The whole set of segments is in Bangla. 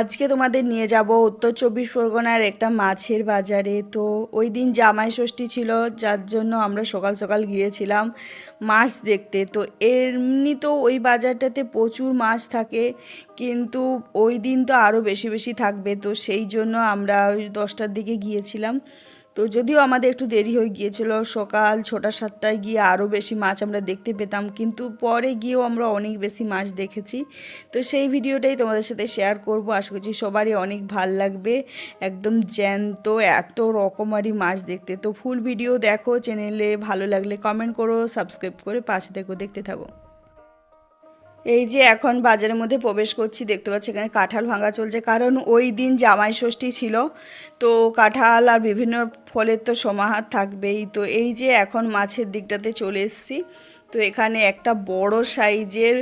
আজকে তোমাদের নিয়ে যাব উত্তর চব্বিশ পরগনার একটা মাছের বাজারে। তো ওই দিন জামাই ষষ্ঠী ছিল, যার জন্য আমরা সকাল সকাল গিয়েছিলাম মাছ দেখতে। তো এমনি তো ওই বাজারটাতে প্রচুর মাছ থাকে, কিন্তু ওই দিন তো আরও বেশি বেশি থাকবে। তো সেই জন্য আমরা ওই দশটার দিকে গিয়েছিলাম। তো যদিও আমাদের একটু দেরি হয়ে গিয়েছিল, সকাল ছটা, সাতটায় গিয়ে আরও বেশি মাছ আমরা দেখতে পেতাম, কিন্তু পরে গিয়েও আমরা অনেক বেশি মাছ দেখেছি। তো সেই ভিডিওটাই তোমাদের সাথে শেয়ার করব। আশা করছি সবারই অনেক ভালো লাগবে। একদম জ্যান্ত, এত রকমারি মাছ দেখতে। তো ফুল ভিডিও দেখো চ্যানেলে ভালো লাগলে কমেন্ট করো সাবস্ক্রাইব করে পাশে দেখো দেখতে থাকো। এই যে এখন বাজারের মধ্যে প্রবেশ করছি, দেখতে পাচ্ছি এখানে কাঁঠাল ভাঙা চলছে। কারণ ওই দিন জামাই ষষ্ঠী ছিল, তো কাঁঠাল আর বিভিন্ন ফলের তো সমাহার থাকবেই। তো এই যে এখন মাছের দিকটাতে চলে এসেছি, তো এখানে একটা বড় সাইজের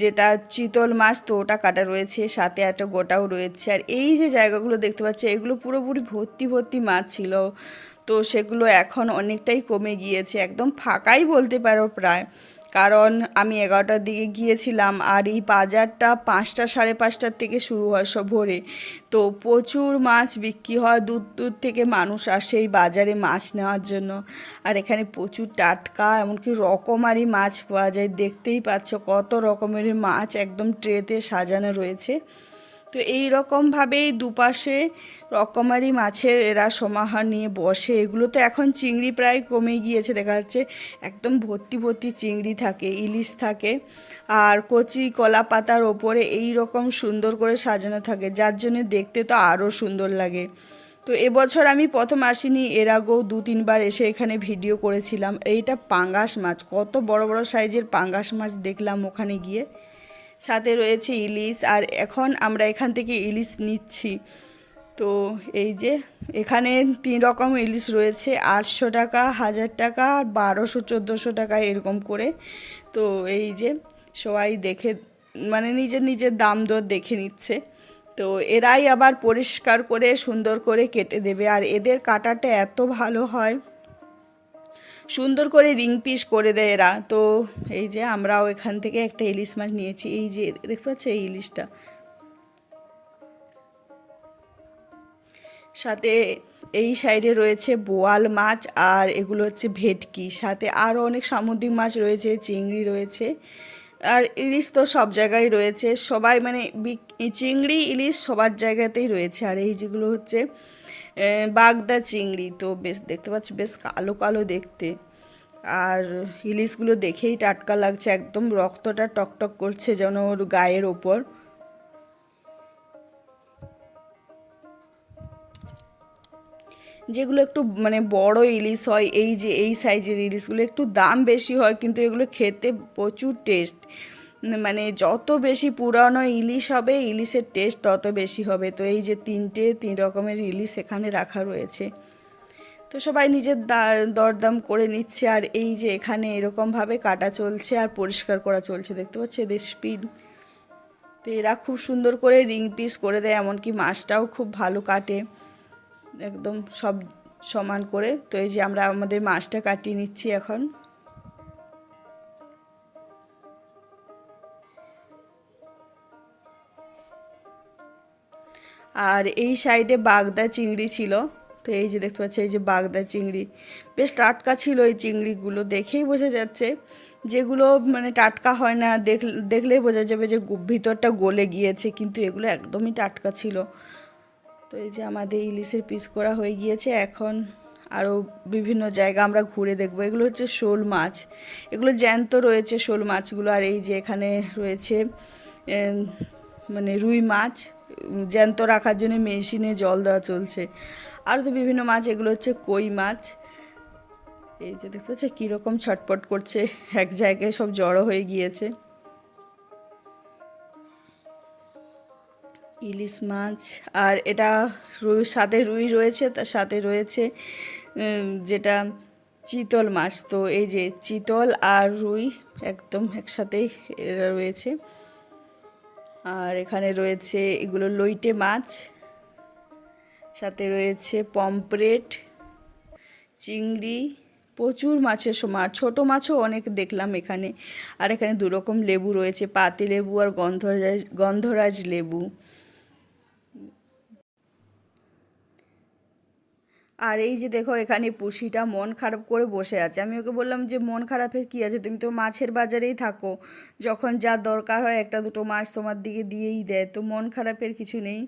যেটা চিতল মাছ, তো ওটা কাটা রয়েছে, সাথে একটা গোটাও রয়েছে। আর এই যে জায়গাগুলো দেখতে পাচ্ছি, এগুলো পুরোপুরি ভর্তি ভর্তি মাছ ছিল, তো সেগুলো এখন অনেকটাই কমে গিয়েছে, একদম ফাঁকাই বলতে পারো প্রায়। কারণ আমি এগারোটার দিকে গিয়েছিলাম আর এই বাজারটা পাঁচটা সাড়ে পাঁচটার থেকে শুরু হয় সব ভোরে। তো প্রচুর মাছ বিক্রি হয়, দূর দূর থেকে মানুষ আসে এই বাজারে মাছ নেওয়ার জন্য। আর এখানে প্রচুর টাটকা, এমনকি রকমারি মাছ পাওয়া যায়। দেখতেই পাচ্ছ কত রকমের মাছ একদম ট্রেতে সাজানো রয়েছে। তো এই রকমভাবেই দুপাশে রকমারি মাছের এরা সমাহার নিয়ে বসে। এগুলো তো এখন চিংড়ি প্রায় কমে গিয়েছে, দেখা যাচ্ছে একদম ভর্তি ভর্তি চিংড়ি থাকে, ইলিশ থাকে। আর কচি কলা পাতার ওপরে এই রকম সুন্দর করে সাজানো থাকে, যার জন্য দেখতে তো আরও সুন্দর লাগে। তো এবছর আমি প্রথম আসিনি, এর আগেও দু তিনবার এসে এখানে ভিডিও করেছিলাম। এইটা পাঙ্গাস মাছ, কত বড় বড় সাইজের পাঙ্গাস মাছ দেখলাম ওখানে গিয়ে। সাথে রয়েছে ইলিশ, আর এখন আমরা এখান থেকে ইলিশ নিচ্ছি। তো এই যে এখানে তিন রকম ইলিশ রয়েছে, আটশো টাকা, হাজার টাকা, আর বারোশো, চোদ্দোশো টাকা এরকম করে। তো এই যে সবাই দেখে মানে নিজের নিজের দাম দর দেখে নিচ্ছে। তো এরাই আবার পরিষ্কার করে সুন্দর করে কেটে দেবে, আর এদের কাটাটা এত ভালো হয়। সুন্দর করে রিং পিস করে দেয় এরা। তো এই যে আমরাও এখান থেকে একটা ইলিশ মাছ নিয়েছি। এই যে দেখতে পাচ্ছ এই ইলিশটা। সাথে এই সাইডে রয়েছে বোয়াল মাছ আর এগুলো হচ্ছে ভেটকি। সাথে আরও অনেক সামুদ্রিক মাছ রয়েছে, চিংড়ি রয়েছে। আর ইলিশ তো সব জায়গায় রয়েছে। সবাই মানে চিংড়ি, ইলিশ সবার জায়গাতেই রয়েছে। আর এই যেগুলো হচ্ছে বাগদা চিংড়ি তো বেশ, দেখতে পাচ্ছি, বেশ কালো কালো দেখতে। আর ইলিশগুলো দেখেই টাটকা লাগছে, একদম রক্তটা টকটক করছে যেন ওর গায়ের ওপর। যেগুলো একটু মানে বড় ইলিশ হয়, এই যে, এই সাইজের ইলিশগুলো একটু দাম বেশি হয়, কিন্তু এগুলো খেতে প্রচুর টেস্ট মানে যত বেশি পুরানো ইলিশ হবে, ইলিশের টেস্ট তত বেশি হবে। তো এই যে তিনটে, তিন রকমের ইলিশ এখানে রাখা রয়েছে। তো সবাই নিজের দরদাম করে নিচ্ছে, আর এই যে এখানে এরকমভাবে কাটা চলছে আর পরিষ্কার করা চলছে, দেখতে পাচ্ছি? এদের স্পিড। তো এরা খুব সুন্দর করে রিং পিস করে দেয়, এমনকি মাছটাও খুব ভালো কাটে। একদম সব সমান করে। তো এই যে আমরা আমাদের মাছটা কাটিয়ে নিচ্ছি এখন। আর এই সাইডে বাগদা চিংড়ি ছিল। তো এই যে দেখতে পাচ্ছি, এই যে বাগদা চিংড়ি। বেশ টাটকা ছিল এই চিংড়িগুলো, দেখেই বোঝা যাচ্ছে। যেগুলো মানে টাটকা হয় না, দেখ, দেখলেই বোঝা যাবে যে ভিতরটা গলে গিয়েছে, কিন্তু এগুলো একদমই টাটকা ছিল। তো এই যে আমাদের ইলিশের পিস করা হয়ে গিয়েছে, এখন আরও বিভিন্ন জায়গা আমরা ঘুরে দেখব। এগুলো হচ্ছে শোল মাছ। এগুলো জ্যান্ত রয়েছে শোল মাছগুলো, আর এই যে এখানে রয়েছে মানে রুই মাছ। জ্যান্ত রাখার জন্য মেশিনে জল দেওয়া চলছে। আরও তো বিভিন্ন মাছ, এগুলো হচ্ছে কই মাছ। এই যে দেখতে পাচ্ছ, কীরকম ছটপট করছে। এক জায়গায় সব জড়ো হয়ে গিয়েছে। ইলিশ মাছ, আর এটা রুই সাথে রুই রয়েছে তার সাথে রয়েছে যেটা চিতল মাছ। তো এই যে চিতল আর রুই একদম একসাথেই এরা রয়েছে। আর এখানে রয়েছে এগুলো লইটে মাছ, সাথে রয়েছে পমপ্লেট চিংড়ি, প্রচুর মাছের সমার ছোট মাছও অনেক দেখলাম এখানে। আর এখানে দুরকম লেবু রয়েছে, পাতি লেবু আর গন্ধরাজ গন্ধরাজ লেবু। আর এই যে দেখো, এখানে পুষিটা মন খারাপ করে বসে আছে। আমি ওকে বললাম যে, মন খারাপের কী আছে? তুমি তো মাছের বাজারেই থাকো। যখন যা দরকার হয়, একটা দুটো মাছ তোমার দিকে দিয়েই দেয়। তো মন খারাপের কিছু নেই।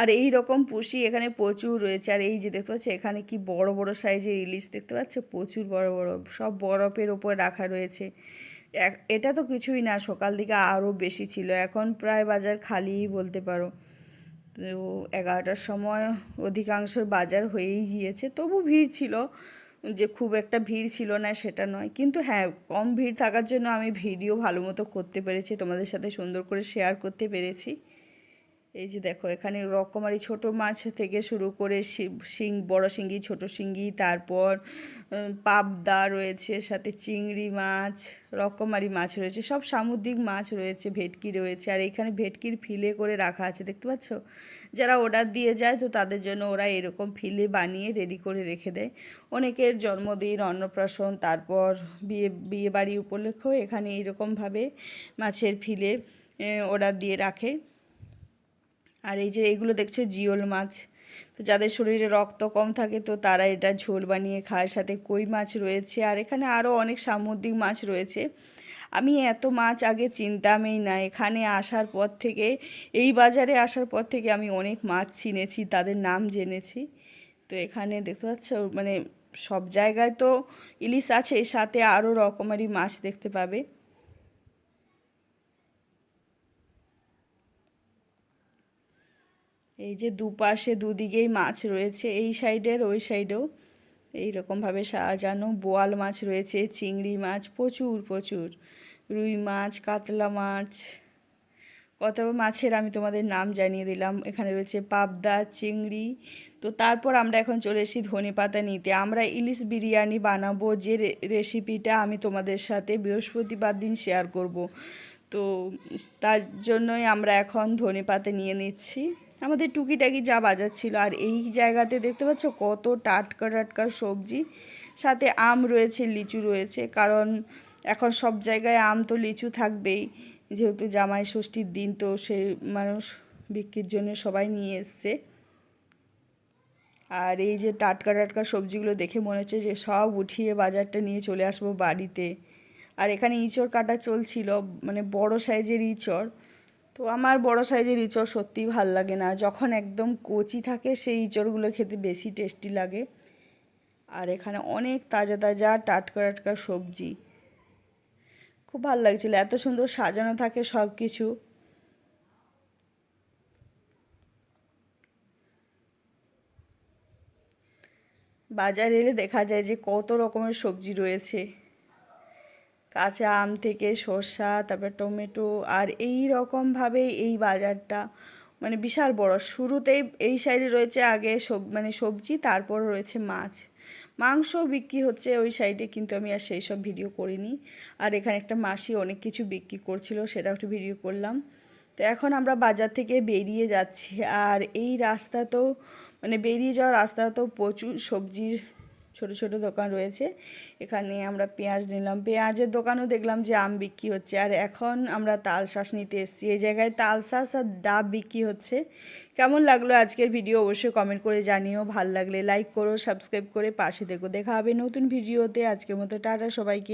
আর এই রকম পুষি এখানে প্রচুর রয়েছে। আর এই যে দেখতে পাচ্ছ, এখানে কি বড় বড় সাইজের ইলিশ দেখতে পাচ্ছ? প্রচুর বড় বড়, সব বরফের ওপর রাখা রয়েছে। এটা তো কিছুই না, সকাল দিকে আরও বেশি ছিল। এখন প্রায় বাজার খালিই বলতে পারো। তো এগারোটার সময় অধিকাংশ বাজার হয়েই গিয়েছে। তবু ভিড় ছিল যে খুব একটা ভিড় ছিল না সেটা নয়। কিন্তু হ্যাঁ কম ভিড় থাকার জন্য আমি ভিডিও ভালো মতো করতে পেরেছি, তোমাদের সাথে সুন্দর করে শেয়ার করতে পেরেছি। এই যে দেখো, এখানে রকমারি ছোট মাছ থেকে শুরু করে শি- বড় শিঙ্গি, ছোট শিঙ্গি, তারপর পাবদা রয়েছে সাথে চিংড়ি মাছ, রকমারি মাছ রয়েছে, সব সামুদ্রিক মাছ রয়েছে, ভেটকি রয়েছে, আর এখানে ভেটকির ফিলে করে রাখা আছে, দেখতে পাচ্ছ? যারা অর্ডার দিয়ে যায় তো তাদের জন্য ওরা এরকম ফিলে বানিয়ে রেডি করে রেখে দেয়। অনেকের জন্মদিন, অন্নপ্রাশন, তারপর বিয়ে বিয়ে বাড়ি উপলক্ষেও এখানে এরকমভাবে মাছের ফিলে অর্ডার দিয়ে রাখে। আর এই যে এইগুলো দেখছ, জিওল মাছ। তো যাদের শরীরে রক্ত কম থাকে, তো তারা এটা ঝোল বানিয়ে খায়। সাথে কই মাছ রয়েছে, আর এখানে আরও অনেক সামুদ্রিক মাছ রয়েছে। আমি এত মাছ আগে চিনতামই না। এখানে আসার পর থেকে, এই বাজারে আসার পর থেকে আমি অনেক মাছ চিনেছি, তাদের নাম জেনেছি। তো এখানে দেখতে পাচ্ছ মানে সব জায়গায় তো ইলিশ আছে, সাথে আরও রকমারি মাছ দেখতে পাবে। এই যে দুপাশে দুদিকেই মাছ রয়েছে, এই সাইডের ওই সাইডেও এইরকমভাবে সাজানো বোয়াল মাছ রয়েছে, চিংড়ি মাছ প্রচুর প্রচুর। রুই মাছ, কাতলা মাছ, কত মাছের আমি তোমাদের নাম জানিয়ে দিলাম। এখানে রয়েছে পাবদা, চিংড়ি। তো তারপর আমরা এখন চলে এসেছি ধনে পাতা নিতে। আমরা ইলিশ বিরিয়ানি বানাবো, যে রেসিপিটা আমি তোমাদের সাথে বৃহস্পতিবার দিন শেয়ার করব। তো তার জন্যই আমরা এখন ধনে পাতা নিয়ে নিচ্ছি। আমাদের টুকিটাকি যা বাজার ছিল আর এই জায়গাতে দেখতে পাচ্ছ কত টাটকা টাটকা সবজি। সাথে আম রয়েছে, লিচু রয়েছে, কারণ এখন সব জায়গায় আম তো লিচু থাকবেই। যেহেতু জামাই ষষ্ঠীর দিন, তো সে মানুষ বিক্রির জন্য সবাই নিয়ে এসছে। আর এই যে টাটকা টাটকা সবজিগুলো দেখে মনে হচ্ছে যে সব উঠিয়ে বাজারটা নিয়ে চলে আসব বাড়িতে। আর এখানে ইঁচড় কাটা চলছিল মানে বড় সাইজের ইঁচড়। তো আমার বড় সাইজের ইঁচড় সত্যিই ভালো লাগে না। যখন একদম কচি থাকে, সেই ইঁচড়গুলো খেতে বেশি টেস্টি লাগে। আর এখানে অনেক তাজা তাজা টাটকা টাটকা সবজি। খুব ভালো লাগছিল, এত সুন্দর সাজানো থাকে সব কিছু বাজারে এলে দেখা যায় যে কত রকমের সবজি রয়েছে। কাঁচা আম থেকে শসা তারপর টমেটো আর এই রকমভাবে এই বাজারটা মানে বিশাল বড়। শুরুতেই এই সাইডে রয়েছে আগে সব মানে সবজি, তারপর রয়েছে মাছ। মাংস বিক্রি হচ্ছে ওই সাইডে, কিন্তু আমি আর সেই সব ভিডিও করিনি। আর এখানে একটা মাসি অনেক কিছু বিক্রি করছিল সেটা একটু ভিডিও করলাম। তো এখন আমরা বাজার থেকে বেরিয়ে যাচ্ছি। আর এই রাস্তা তো মানে বেরিয়ে যাওয়ার রাস্তা তো প্রচুর সবজির ছোট ছোট দোকান রয়েছে। এখানে আমরা পেঁয়াজ নিলাম। পেঁয়াজের দোকানও দেখলাম যে আম বিক্রি হচ্ছে। আর এখন আমরা তাল শাঁস নিতে এসেছি। এই জায়গায় তাল শাঁস আর ডাব বিক্রি হচ্ছে। কেমন লাগল আজকের ভিডিও অবশ্যই কমেন্ট করে জানিও। ভালো লাগলে লাইক করো সাবস্ক্রাইব করে পাশে দেখো দেখা হবে নতুন ভিডিওতে। আজকের মতো টাটা সবাইকে।